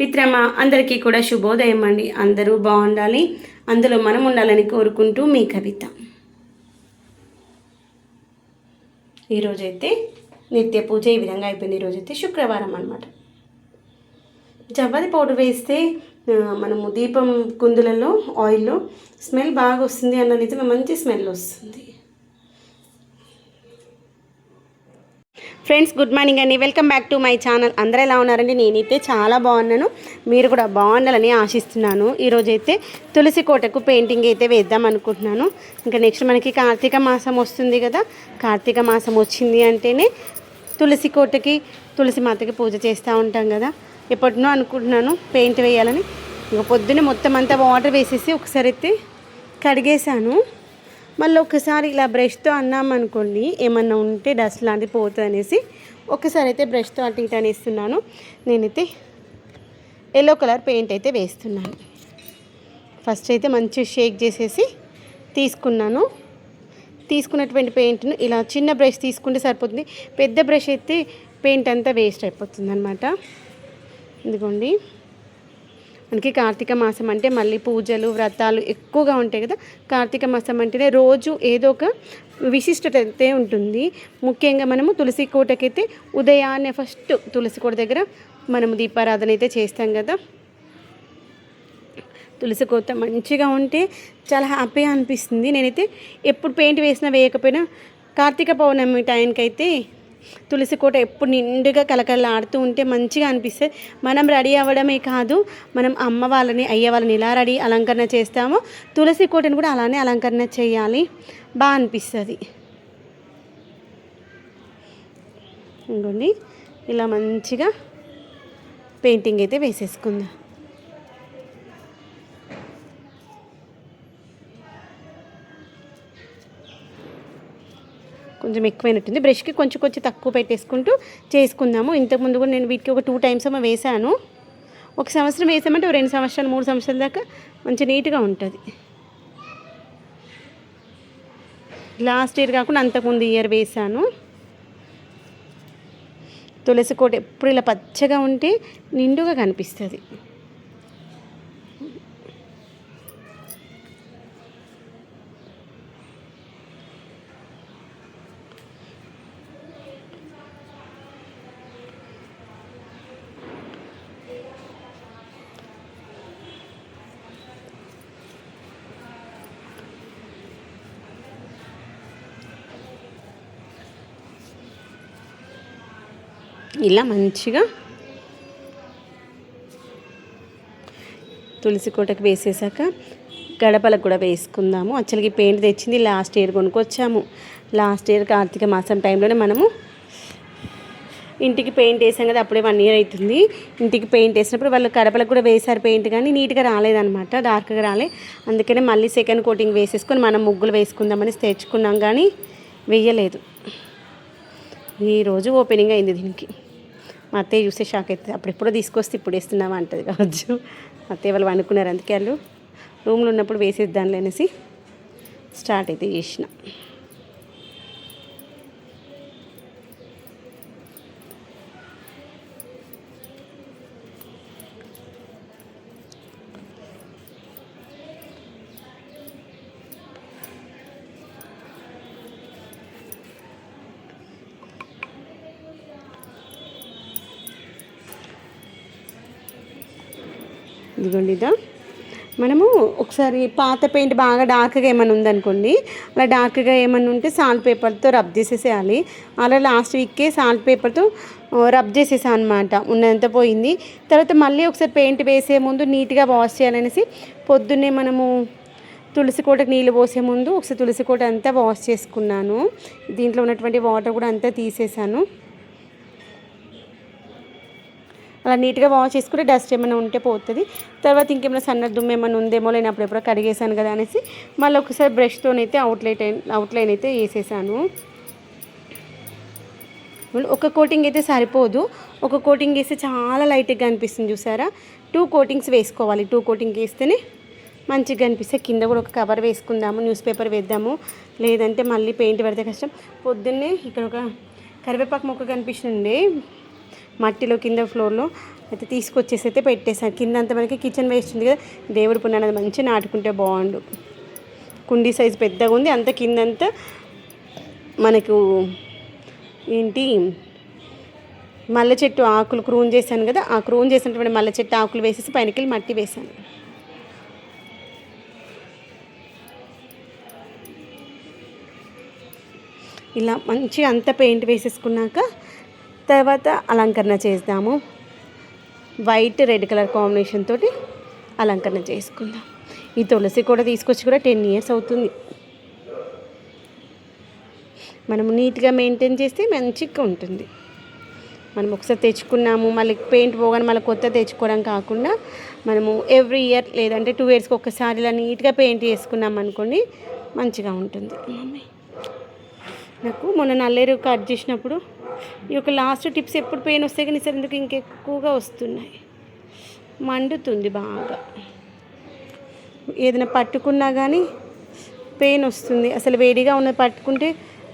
మిత్రమ అందరికీ కూడా శుభోదయం అండి. అందరూ బాగుండాలి. అందులో మనం ఉండాలని కోరుకుంటూ మీ కవిత. ఈరోజైతే నిత్య పూజ ఈ విధంగా అయిపోయింది. ఈరోజైతే శుక్రవారం అనమాట జవ్వది పౌడర్ వేస్తే మనము దీపం కుందులలో ఆయిల్లో స్మెల్ బాగా వస్తుంది అన్న నిజమే. మంచి స్మెల్ వస్తుంది. ఫ్రెండ్స్ గుడ్ మార్నింగ్ అండి. Welcome back to my channel. అందరూ ఎలా ఉన్నారండి? నేనైతే చాలా బాగున్నాను. మీరు కూడా బాగుండాలని ఆశిస్తున్నాను. ఈరోజైతే తులసి కోటకు పెయింటింగ్ అయితే వేద్దాం అనుకుంటున్నాను. ఇంకా నెక్స్ట్ మనకి కార్తీక మాసం వస్తుంది కదా. కార్తీక మాసం వచ్చింది అంటేనే తులసి కోటకి తులసి మాతకి పూజ చేస్తూ ఉంటాం కదా. ఎప్పటినో అనుకుంటున్నాను పెయింట్ వేయాలని. ఇంకా పొద్దున్నే మొత్తం అంతా వాటర్ వేసేసి ఒకసారి అయితే కడిగేశాను. మళ్ళీ ఒకసారి ఇలా బ్రష్తో అన్నామనుకోండి ఏమన్నా ఉంటే డస్ట్ లాంటిది పోతుంది అనేసి ఒకసారి అయితే బ్రష్తో అటు ఇటు అనేస్తున్నాను. నేనైతే ఎల్లో కలర్ పెయింట్ అయితే వేస్తున్నాను. ఫస్ట్ అయితే మంచిగా షేక్ చేసేసి తీసుకున్నాను. తీసుకున్నటువంటి పెయింట్ను ఇలా చిన్న బ్రష్ తీసుకుంటే సరిపోతుంది. పెద్ద బ్రష్ అయితే పెయింట్ అంతా వేస్ట్ అయిపోతుంది అనమాట ఇదిగోండి. మనకి కార్తీక మాసం అంటే మళ్ళీ పూజలు వ్రతాలు ఎక్కువగా ఉంటాయి కదా. కార్తీక మాసం అంటేనే రోజు ఏదో ఒక విశిష్టత అయితే ఉంటుంది. ముఖ్యంగా మనము తులసి కోటకైతే ఉదయాన్నే ఫస్ట్ తులసి కోట దగ్గర మనము దీపారాధన అయితే చేస్తాం కదా. తులసి కోత మంచిగా ఉంటే చాలా హ్యాపీగా అనిపిస్తుంది. నేనైతే ఎప్పుడు పెయింట్ వేసినా వేయకపోయినా కార్తీక పౌర్ణమి టైంకి అయితే తులసి కోట ఎప్పుడు నిండుగా కలకలలాడుతూ ఉంటే మంచిగా అనిపిస్తుంది మనం రెడీ అవ్వడమే కాదు మనం అమ్మ వాళ్ళని అయ్య వాళ్ళని ఎలా రెడీ అలంకరణ చేస్తామో తులసి కోటను కూడా అలానే అలంకరణ చేయాలి. బాగా అనిపిస్తుంది. ఇంకోండి ఇలా మంచిగా పెయింటింగ్ అయితే వేసేసుకుందాం. కొంచెం ఎక్కువైనట్టుంది. బ్రష్కి కొంచెం కొంచెం తక్కువ పెట్టేసుకుంటూ చేసుకుందాము. ఇంతకుముందు కూడా నేను వీటికి ఒక టూ టైమ్స్ అమ్మ వేసాను ఒక సంవత్సరం వేసామంటే రెండు సంవత్సరాలు మూడు సంవత్సరాల దాకా మంచి నీట్గా ఉంటుంది. లాస్ట్ ఇయర్ కాకుండా అంతకుముందు ఇయర్ వేసాను తులసి కోట ఎప్పుడు ఇలా పచ్చగా ఉంటే నిండుగా కనిపిస్తుంది. ఇలా మంచిగా తులసి కోటకు వేసేసాక గడపలకు కూడా వేసుకుందాము. అచ్చలకి పెయింట్ తెచ్చింది లాస్ట్ ఇయర్ కొనుక్కొచ్చాము. లాస్ట్ ఇయర్ కార్తీక మాసం టైంలోనే మనము ఇంటికి పెయింట్ వేసాం కదా అప్పుడే వన్ ఇయర్ అవుతుంది. ఇంటికి పెయింట్ వేసినప్పుడు వాళ్ళు కడపలకు కూడా వేశారు పెయింట్ కానీ నీట్గా రాలేదనమాట డార్క్గా రాలే. అందుకనే మళ్ళీ సెకండ్ కోటింగ్ వేసేసుకొని మనం ముగ్గులు వేసుకుందామని తెచ్చుకున్నాం కానీ వెయ్యలేదు ఈరోజు ఓపెనింగ్ అయింది దీనికి. మా అత్తయ్య చూస్తే షాక్ అవుతుంది. అప్పుడెప్పుడో తీసుకొస్తే ఇప్పుడు వేస్తున్నావా? అంటది కావచ్చు. అత్తయ్య వాళ్ళు అనుకున్నారు అందుకే వాళ్ళు. రూమ్లో ఉన్నప్పుడు వేసేద్దాంలే అనేసి స్టార్ట్ అయితే చేసిన. ఇదిగోండి ఇదా. మనము ఒకసారి పాత పెయింట్ బాగా డార్క్గా ఏమైనా ఉందనుకోండి అలా డార్క్గా ఏమైనా ఉంటే సాల్ట్ పేపర్తో రబ్ చేసేసేయాలి. అలా లాస్ట్ వీక్కే సాల్ట్ పేపర్తో రబ్ చేసేసాను అనమాట ఉన్నంత పోయింది. తర్వాత మళ్ళీ ఒకసారి పెయింట్ వేసే ముందు నీట్గా వాష్ చేయాలనేసి పొద్దున్నే మనము తులసి కోటకు నీళ్ళు పోసే ముందు ఒకసారి తులసి కోట అంతా వాష్ చేసుకున్నాను. దీంట్లో ఉన్నటువంటి వాటర్ కూడా అంతా తీసేసాను. అలా నీట్గా వాష్ చేసుకుంటే డస్ట్ ఏమైనా ఉంటే పోతుంది. తర్వాత ఇంకేమైనా సన్న దుమ్ము ఏమైనా ఉందేమో నేను అప్పుడెప్పుడో కడిగేసాను కదా అనేసి మళ్ళీ ఒకసారి బ్రష్తోనైతే అవుట్లైట్ అవుట్లైన్ అయితే వేసేసాను. ఒక కోటింగ్ అయితే సరిపోదు. ఒక కోటింగ్ వేస్తే చాలా లైట్గా అనిపిస్తుంది చూసారా? టూ కోటింగ్స్ వేసుకోవాలి. టూ కోటింగ్ వేస్తేనే మంచిగా అనిపిస్తే కింద కూడా ఒక కవర్ వేసుకుందాము న్యూస్ పేపర్ వేద్దాము. లేదంటే మళ్ళీ పెయింట్ పెడితే కష్టం. పొద్దున్నే ఇక్కడ ఒక కరివేపాకు మొక్క కనిపిస్తుంది మట్టిలో కింద ఫ్లోర్లో అయితే తీసుకొచ్చేసి అయితే పెట్టేశాను కింద అంతా మనకి కిచెన్ వేస్ట్ ఉంది కదా దేవుడి పుణ్యాన్ని మంచిగా నాటుకుంటే బాగుండు. కుండీ సైజు పెద్దగా ఉంది అంత కిందంతా మనకు ఏంటి మల్లె చెట్టు ఆకులు క్రూన్ చేశాను కదా ఆ క్రూన్ చేసినటువంటి మల్లె చెట్టు ఆకులు వేసేసి పైనకెళ్ళి మట్టి వేశాను. ఇలా మంచిగా అంత పెయింట్ వేసేసుకున్నాక తర్వాత అలంకరణ చేద్దాము. వైట్ రెడ్ కలర్ కాంబినేషన్ తోటి అలంకరణ చేసుకుందాం. ఈ తులసి కూడా తీసుకొచ్చి కూడా టెన్ ఇయర్స్ అవుతుంది. మనము నీట్గా మెయింటైన్ చేస్తే మంచిగా ఉంటుంది. మనం ఒకసారి తెచ్చుకున్నాము మళ్ళీ పెయింట్ పోగానే మళ్ళీ కొత్త తెచ్చుకోవడం కాకుండా మనము ఎవ్రీ ఇయర్ లేదంటే టూ ఇయర్స్కి ఒకసారి ఇలా నీట్గా పెయింట్ చేసుకున్నాం అనుకోండి మంచిగా ఉంటుంది. మమ్మీ నాకు మొన్న నల్లేరు కట్ చేసినప్పుడు ఈ యొక్క లాస్ట్ టిప్స్ ఎప్పుడు పెయిన్ వస్తే కానీ సరే ఎందుకు ఇంకెక్కువగా వస్తున్నాయి. మండుతుంది బాగా. ఏదైనా పట్టుకున్నా కానీ పెయిన్ వస్తుంది. అసలు వేడిగా ఉన్నది పట్టుకుంటే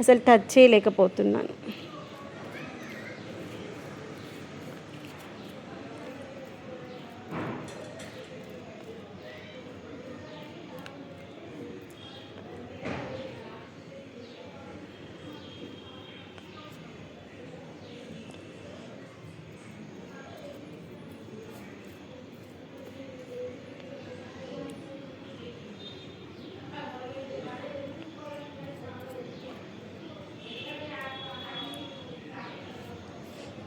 అసలు టచ్ చేయలేకపోతున్నాను.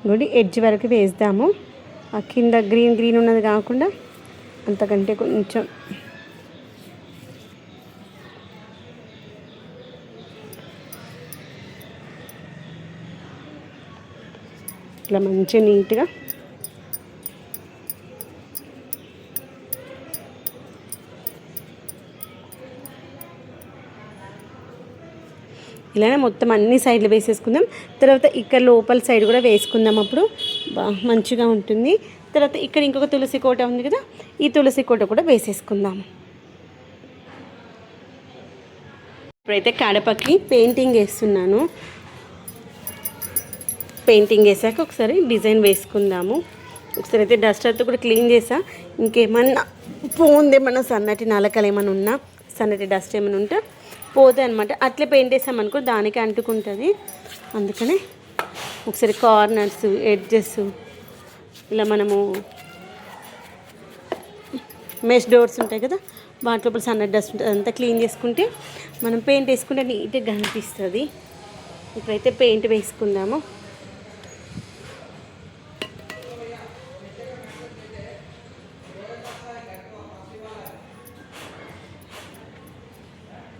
గుడి ఎడ్జ్ వరకు వేద్దాము ఆ కింద గ్రీన్ గ్రీన్ ఉన్నది కాకుండా అంతకంటే కొంచెం ఇట్లా మంచిగా నీట్గా ఇలానే మొత్తం అన్ని సైడ్లు వేసేసుకుందాం. తర్వాత ఇక్కడ లోపల సైడ్ కూడా వేసుకుందాం అప్పుడు. మంచిగా ఉంటుంది. తర్వాత ఇక్కడ ఇంకొక తులసి కోట ఉంది కదా ఈ తులసి కోట కూడా వేసేసుకుందాం. ఇప్పుడైతే కడపకి పెయింటింగ్ వేస్తున్నాను. పెయింటింగ్ వేసాక ఒకసారి డిజైన్ వేసుకుందాము. ఒకసారి అయితే డస్టర్తో కూడా క్లీన్ చేసా. ఇంకేమన్నా పోందేమన్నా సన్నటి నలకలు ఏమైనా ఉన్నా సన్నటి డస్ట్ ఏమైనా ఉంటే పోతాయి అనమాట అట్లే పెయింట్ వేసామనుకో దానికి అంటుకుంటుంది. అందుకనే ఒకసారి కార్నర్స్ ఎడ్జెస్ ఇలా మనము మెష్ డోర్స్ ఉంటాయి కదా వాటి లోపల సన్న డస్ట్ ఉంటుంది. అంతా క్లీన్ చేసుకుంటే మనం పెయింట్ వేసుకుంటే నీట్గా కనిపిస్తుంది ఇప్పుడైతే పెయింట్ వేసుకుందాము.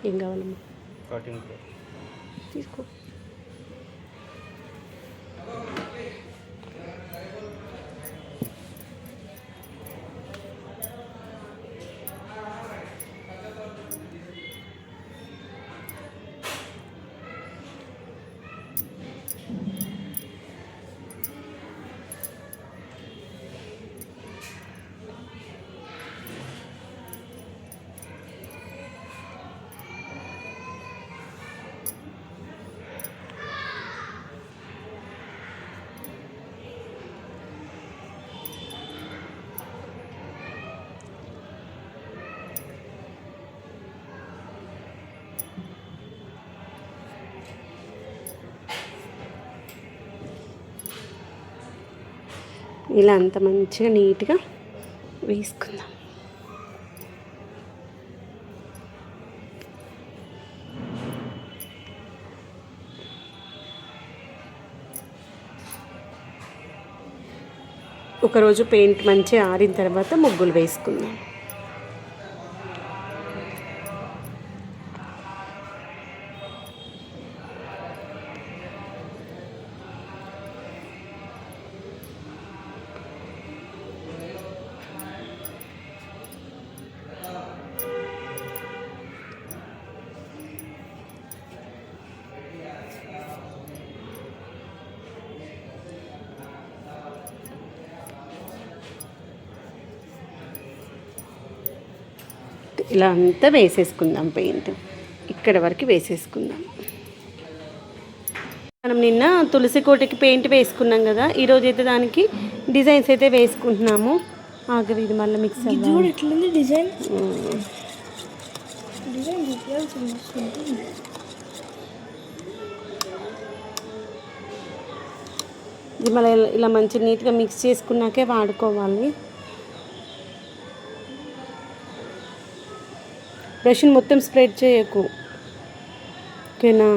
ఏం కావాలమ్మా? తీసుకో. ఇలా అంత మంచిగా నీట్గా వేసుకుందాం. ఒకరోజు పెయింట్ మంచిగా ఆరిన తర్వాత ముగ్గులు వేసుకుందాం. ఇలా అంతా వేసేసుకుందాం పెయింట్. ఇక్కడ వరకు వేసేసుకుందాం. మనం నిన్న తులసి కోటకి పెయింట్ వేసుకున్నాం కదా ఈరోజు అయితే దానికి డిజైన్స్ అయితే వేసుకుంటున్నాము. ఆగవి ఇది మళ్ళీ మిక్స్ ఎట్లుంది డిజైన్. డిజైన్. ఇది మళ్ళీ ఇలా మంచి నీట్గా మిక్స్ చేసుకున్నాకే వాడుకోవాలి. బ్రష్ని మొత్తం స్ప్రెడ్ చేయకు. ఓకేనా?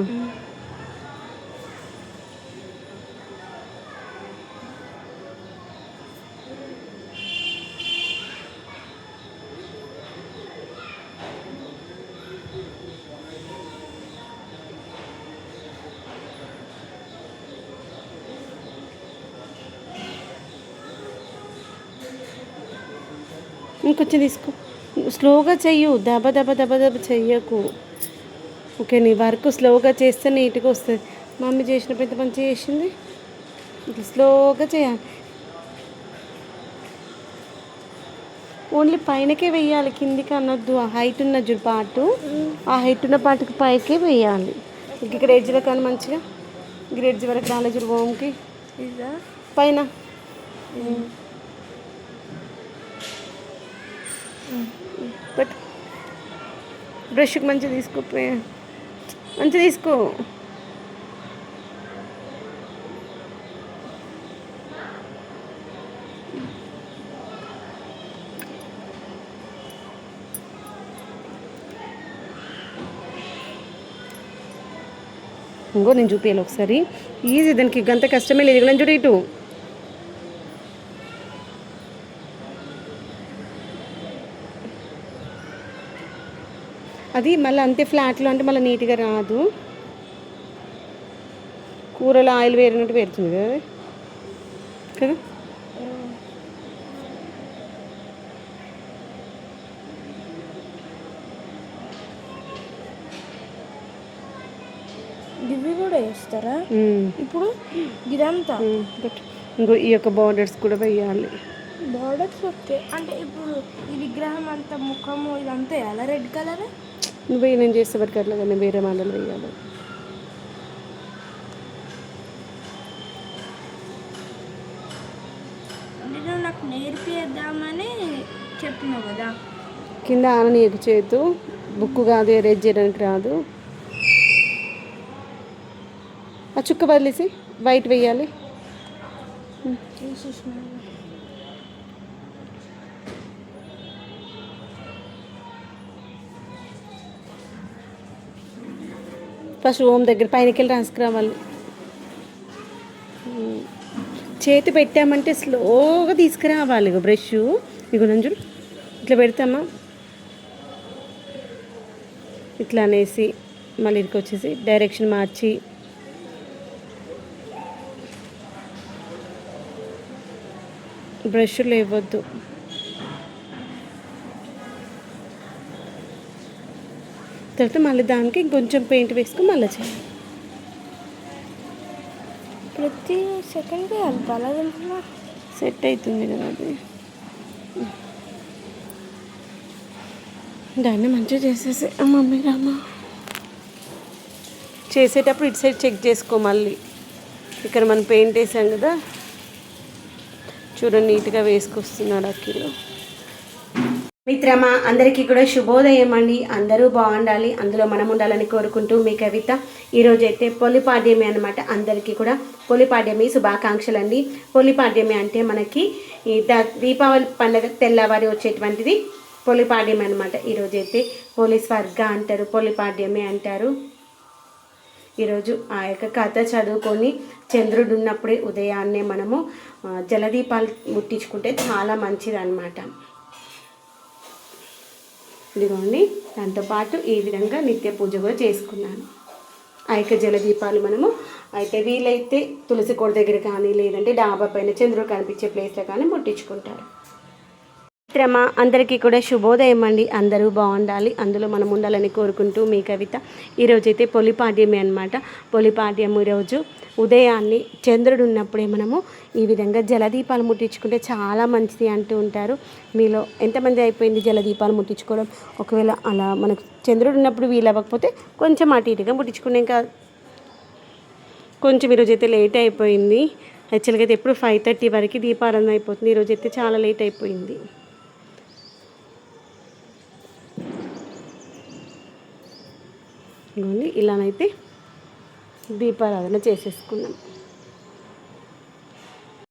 ఇంకొంచెం తీసుకో. స్లోగా చెయ్యు. దెబ్బ దెబ్బ దెబ్బ దెబ్బ చెయ్యకు. ఓకే నీ వర్క్ స్లోగా చేస్తే నీట్గా వస్తుంది. మమ్మీ చేసినప్పుడు ఎంత మంచిగా చేసింది. ఇట్లా స్లోగా చేయాలి. ఓన్లీ పైనకే వెయ్యాలి కిందికి అనొద్దు. ఆ హైట్ ఉన్న జు పాటు. ఆ హైట్ ఉన్న పాటుకి పైకే వెయ్యాలి. ఇంక ఇక్కడ ఎడ్జ్లో కానీ మంచిగా. ఇక్కడ ఎడ్జ్ వరకు రాలే చూడు ఓంకి. ఇదా? పైన. బ్రష్కి మంచిగా తీసుకో మంచిగా తీసుకో. ఇంకో నేను చూపించాలి ఒకసారి. ఈజీ దానికి గంత కష్టమే లేదు. ఇక్కడ చూడు ఇటు. అది మళ్ళీ అంతే ఫ్లాట్లో అంటే మళ్ళీ నీట్గా రాదు. కూరలో ఆయిల్ వేరినట్టు వేరుతుంది కదా? కదా? ఇవి కూడా వేస్తారా. ఇప్పుడు ఇదంతా? ఇంకో ఈ యొక్క బార్డర్స్ కూడా వేయాలి. Borders okay. అంటే ఇప్పుడు ఈ విగ్రహం అంతా ముఖము ఇదంతా ఎలా? రెడ్ కలర్ నువ్వే నేను చేసే వరకు అట్లా కానీ వేరే మోడల్ వేయాలి. నాకు నేర్పిద్దామని చెప్పినావు కదా. కింద ఆన నీకు చేతు బుక్ కాదు ఎరేజ్ చేయడానికి రాదు. ఆ చుక్క వదిలేసి వైట్ వేయాలి. ఫస్ట్ ఓం దగ్గర పైనకి వెళ్ళి రాసుకురావాలి. చేతి పెట్టామంటే స్లోగా తీసుకురావాలి ఇక బ్రష్. ఇగో నంజుడు ఇట్లా పెడతామా? ఇట్లా అనేసి మళ్ళీ ఇక్కడికి వచ్చేసి డైరెక్షన్ మార్చి. బ్రష్ లేవద్దు. తర్వాత మళ్ళీ దానికి ఇంకొంచెం పెయింట్ వేసుకుని మళ్ళీ చేయాలి. ప్రతి సెకండ్? సెట్ అవుతుంది కదా అది. దాన్ని మంచిగా చేసేసి. ఆ మమ్మీ రామా. చేసేటప్పుడు ఇటు సైడ్ చెక్ చేసుకో మళ్ళీ. ఇక్కడ మనం పెయింట్ వేసాం కదా. చూడండి నీట్గా వేసుకొస్తున్నాడు అక్కిలో మిత్రమా అందరికీ కూడా శుభోదయం అండి. అందరూ బాగుండాలి. అందులో మనం ఉండాలని కోరుకుంటూ మీ కవిత ఈరోజు అయితే పొలిపాడ్యమి అనమాట అందరికీ కూడా పొలిపాడ్యమి శుభాకాంక్షలు అండి పొలిపాడ్యమి అంటే మనకి ఈ ద దీపావళి పండుగ తెల్లవారి వచ్చేటువంటిది పొలిపాడ్యమి అనమాట ఈరోజు అయితే పోలీస్ వర్గ అంటారు పొలిపాడ్యమి అంటారు. ఈరోజు ఆ యొక్క కథ చదువుకొని చంద్రుడు ఉన్నప్పుడే ఉదయాన్నే మనము జలదీపాలు ముట్టించుకుంటే చాలా మంచిది అనమాట ఇదిగోండి దాంతోపాటు ఈ విధంగా నిత్య పూజ కూడా చేసుకున్నాను. ఐక జలదీపాలు మనము అయితే వీలైతే తులసి కోడ దగ్గర కానీ లేదంటే డాబా పైన చంద్రుడు కనిపించే ప్లేస్లో కానీ ముట్టించుకుంటారు. మిత్రమా అందరికీ కూడా శుభోదయం అండి. అందరూ బాగుండాలి. అందులో మనం ఉండాలని కోరుకుంటూ మీ కవిత ఈరోజైతే పొలిపాడ్యమే అనమాట పొలిపాడ్యం ఈరోజు ఉదయాన్నే చంద్రుడు ఉన్నప్పుడే మనము ఈ విధంగా జలదీపాలు ముట్టించుకుంటే చాలా మంచిది అంటూ ఉంటారు. మీలో ఎంతమంది అయిపోయింది జలదీపాలు ముట్టించుకోవడం? ఒకవేళ అలా మనకు చంద్రుడు ఉన్నప్పుడు వీలు అవ్వకపోతే కొంచెం అటు ఇటుగా ముట్టించుకునే ఇంకా కొంచెం ఈరోజు అయితే లేట్ అయిపోయింది. యాక్చువల్గా అయితే ఎప్పుడు ఫైవ్ థర్టీ వరకు దీపారాధన అయిపోతుంది. ఈరోజు అయితే చాలా లేట్ అయిపోయింది. ఇలానైతే దీపారాధన చేసేసుకున్నాం